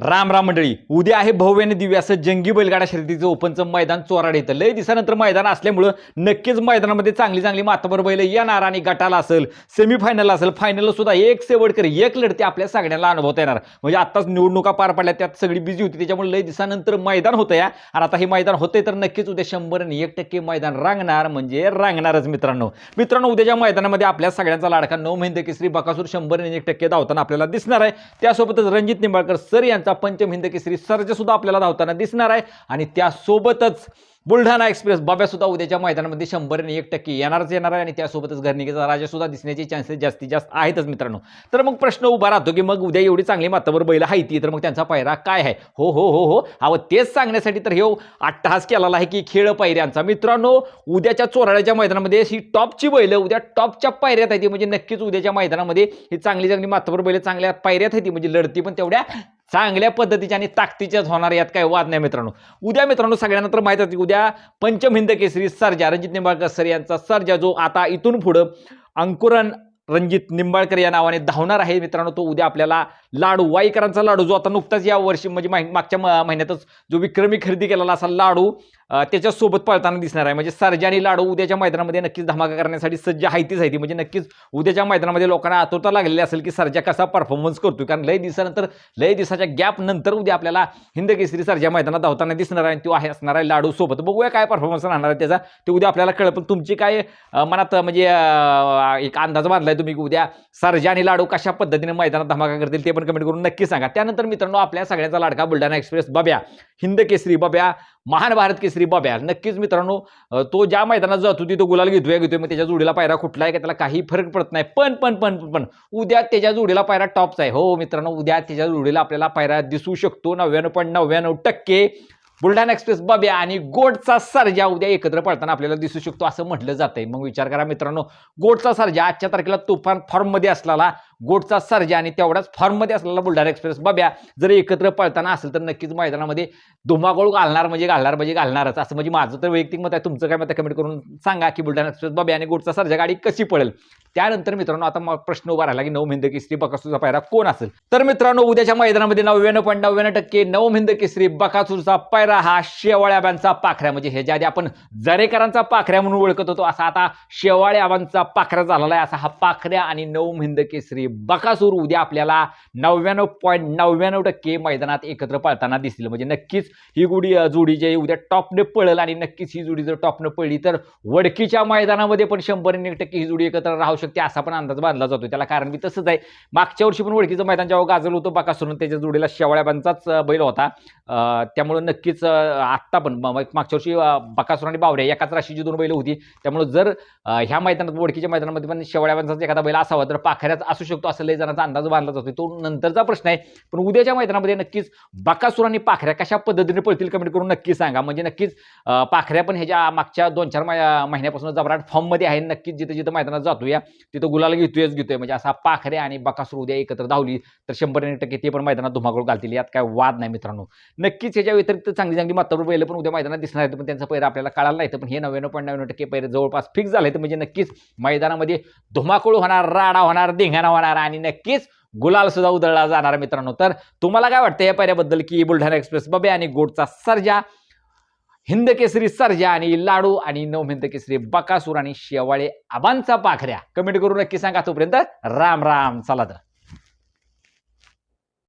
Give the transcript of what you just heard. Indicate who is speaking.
Speaker 1: राम राम मंडळी. उद्या आहे भव्य आणि दिव्य असं जंगी बैलगाडा शर्यतीचं ओपनचं मैदान चोराड येतं लय दिवसानंतर मैदान असल्यामुळं नक्कीच मैदानामध्ये चांगली चांगली माताबर बैल येणार आणि गटाला असेल सेमीफायनल असेल फायनलला सुद्धा एक सेवडकर एक लढती आपल्या सगळ्यांना अनुभवता येणार. म्हणजे आत्ताच निवडणुका पार पडल्या त्यात सगळी बिझी होती त्याच्यामुळे लय दिवसानंतर मैदान होतं या. आणि आता हे मैदान होते तर नक्कीच उद्या शंभर आणि एक टक्के मैदान रांगणार म्हणजे रांगणारच मित्रांनो. मित्रांनो उद्याच्या मैदानामध्ये आपल्या सगळ्यांचा लाडका नऊ महिंद केसरी बकासूर शंभर आणि एक टक्के धावताना आपल्याला दिसणार आहे. त्यासोबतच रणजित निंबाळकर सर यांचा पंचम हिंद केसरी सर्ज सुद्धा आपल्याला धावताना दिसणार आहे. आणि त्यासोबतच बुलढाणा एक्सप्रेस बाब्या सुद्धा उद्याच्या मैदानामध्ये शंभर आणि एक टक्के येणारच येणार आहे. आणि त्यासोबतच घरनिकेचा राजा सुद्धा दिसण्याचे चान्सेस जास्तीत जास्त आहेतच मित्रांनो. तर मग प्रश्न उभा राहतो की मग उद्या एवढी चांगली मातावर बैल आहे ती तर मग त्यांचा पायरा काय आहे? हो हो हो हो. अहो तेच सांगण्यासाठी तर हे हो अट्टहास केलेला आहे की खेळ पायऱ्यांचा. मित्रांनो उद्याच्या चोराड्याच्या मैदानामध्ये ही टॉपची बैलं उद्या टॉपच्या पायऱ्यात आहे ती. म्हणजे नक्कीच उद्याच्या मैदानामध्ये ही चांगली चांगली मातावर बैल चांगल्या पायऱ्यात आहे ती. म्हणजे लढती पण तेवढ्या चांगल्या पद्धतीच्या आणि ताकदीच्याच होणार यात काही वाद नाही मित्रांनो. उद्या मित्रांनो सगळ्यांना तर माहीत आहे उद्या पंचमहिंद केसरी सर्जा रणजित निंबाळकर सर यांचा सर्जा जो आता इथून पुढं अंकुरन रणजित निंबाळकर या नावाने धावणार आहे मित्रांनो तो उद्या आपल्याला लाडू वाईकरांचा लाडू जो आता नुकताच या वर्षी म्हणजे माहि- मागच्या म- महिन्यातच जो विक्रमी खरेदी केलेला असा लाडू त्याच्यासोबत पळताना दिसणार आहे. म्हणजे सर्जानी लाडू उद्याच्या मैदानामध्ये नक्कीच धमाका करण्यासाठी सज्ज आहे तीच आहे ती. म्हणजे नक्कीच उद्याच्या मैदानामध्ये लोकांना आतुरता लागलेली असेल की सर्जा कसा परफॉर्मन्स करतो कारण लय दिवसानंतर लय दिवसाच्या गॅप नंतर उद्या आपल्याला हिंदकेसरी सर्जा मैदानात धावताना दिसणार आहे आणि तो आहे असणार आहे लाडू सोबत. बघूया काय परफॉर्मन्स राहणार आहे त्याचा. ते उद्या आपल्याला कळेल. पण तुमची काय मनात म्हणजे एक अंदाज बांधलाय तुम्ही उद्या सर्जा आणि लाडू कशा पद्धतीने मैदानात धमाका करतील ते पण कमेंट करून नक्की सांगा. त्यानंतर मित्रांनो आपल्या सगळ्यांचा लाडका बुलढाणा एक्सप्रेस बब्या. हिंद केसरी बब्या. महान भारत केसरी बब्या. नक्कीच मित्रांनो तो ज्या मैदानात जातो तिथं गुलाल घेतोय घेतोय. मग त्याच्या जोडीला पायरा कुठला आहे का त्याला काही फरक पडत नाही. पण पण पण पण- उद्या त्याच्या जोडीला पायरा टॉपचा आहे. हो मित्रांनो उद्या त्याच्या जोडीला आपल्याला पायरा दिसू शकतो. नव्याण्णव पॉईंट नव्याण्णव टक्के बुलढाणा एक्सप्रेस बब्या आणि गोडचा सर्जा उद्या एकत्र पडताना आपल्याला दिसू शकतो असं म्हटलं जातंय. मग विचार करा मित्रांनो गोडचा सर्जा आजच्या तारखेला तुफान फॉर्ममध्ये असलेला गोटचा सर्जा आणि तेवढाच फॉर्ममध्ये असलेला बुलढाणा एक्सप्रेस बब्या जर एकत्र पळताना असेल तर नक्कीच मैदानामध्ये धुमागोळ घालणार म्हणजे घालणार म्हणजे घालणारच. असं म्हणजे माझं तर वैयक्तिक मत आहे. तुमचं काय मत कमेंट करून सांगा की बुलढाणा एक्सप्रेस बब्या आणि गोटचा सर्जा गाडी कशी पळेल? त्यानंतर मित्रांनो आता मग प्रश्न उभा राहिला की नऊ हिंद केसरी बकासूरचा पायरा कोण असेल? तर मित्रांनो उद्याच्या मैदानामध्ये नव्याण्णव पॉईंट नव्याण्णव टक्के नऊ हिंद केसरी बकासूरचा पायरा हा शेवाळ्याबांचा पाखऱ्या. म्हणजे ह्याच्या आधी आपण जरेकरांचा पाखऱ्या म्हणून ओळखत होतो. असा आता शेवाळ्याबांचा पाखरा झालेला आहे. असा हा पाखऱ्या आणि नऊ हिंद केसरी बकासूर उद्या आपल्याला नव्याण्णव पॉईंट नव्याण्णव टक्के मैदानात एकत्र पळताना दिसतील. म्हणजे नक्कीच ही गुडी जोडी जी उद्या टॉपने पळेल आणि नक्कीच ही जोडी जर टॉपने पळली तर वडकीच्या मैदानामध्ये पण शंभर टक्के ही जोडी एकत्र राहू शकते असा पण अंदाज बांधला जातो त्याला कारण मी तसंच आहे. मागच्या वर्षी पण वडकीचं मैदान जेव्हा गाजलं होतं बकासूरनं त्याच्या जोडीला शेवाळ्याबांचाच बैल होता. त्यामुळे त्यामुळं नक्कीच आत्ता पण मागच्या वर्षी बकासूर आणि बावड्या एकाच राशीची दोन बैल होती. त्यामुळे जर ह्या मैदानात वडकीच्या मैदानामध्ये पण शेवाळ्याबांचाच एखादा बैल असावा तर पाखऱ्याच असू शकतो. असं लय जणांचा अंदाज बांधला जातो तो नंतरचा प्रश्न आहे. पण उद्याच्या मैदानामध्ये नक्कीच बकासूर आणि पाखऱ्या कशा पद्धतीने पळतील कमेंट करून नक्की सांगा. म्हणजे नक्कीच पाखऱ्या पण ह्याच्या मागच्या दोन चार महिन्यापासून जबराट फॉर्ममध्ये आहे. नक्कीच जिथं जिथं मैदानात जातोया तिथं गुलाल घेतोयच घेतोय. म्हणजे असा पाखऱ्या आणि बकासूर उद्या एकत्र धावली तर शंभर टक्के ते पण मैदानात धुमाकूळ घालतील. यात काय वाद नाही मित्रांनो. नक्कीच याच्या व्यतिरिक्त चांगली चांगली मात्र बैल पण उद्या मैदानात दिसणार आहेत. पण त्यांचा पैर आपल्याला कळाला नाही तर पण हे नव्याण्णव पॉईंट नव्याण्णव टक्के पैर जवळपास फिक्स झाले तर म्हणजे नक्कीच मैदानामध्ये धुमाकूळ होणार राडा होणार धिंगाणा होणार. आणि नक्कीच गुलाल सुद्धा उधळला जाणार मित्रांनो. तर तुम्हाला काय वाटतं या पैऱ्याबद्दल की बुलढाणा एक्सप्रेस बबे आणि गोडचा सर्जा हिंद केसरी सर्जा आणि लाडू आणि नव हिंद केसरी बकासूर आणि शेवाळे आबांचा पाखऱ्या. कमेंट करून नक्की सांगा तोपर्यंत. राम राम. चला तर.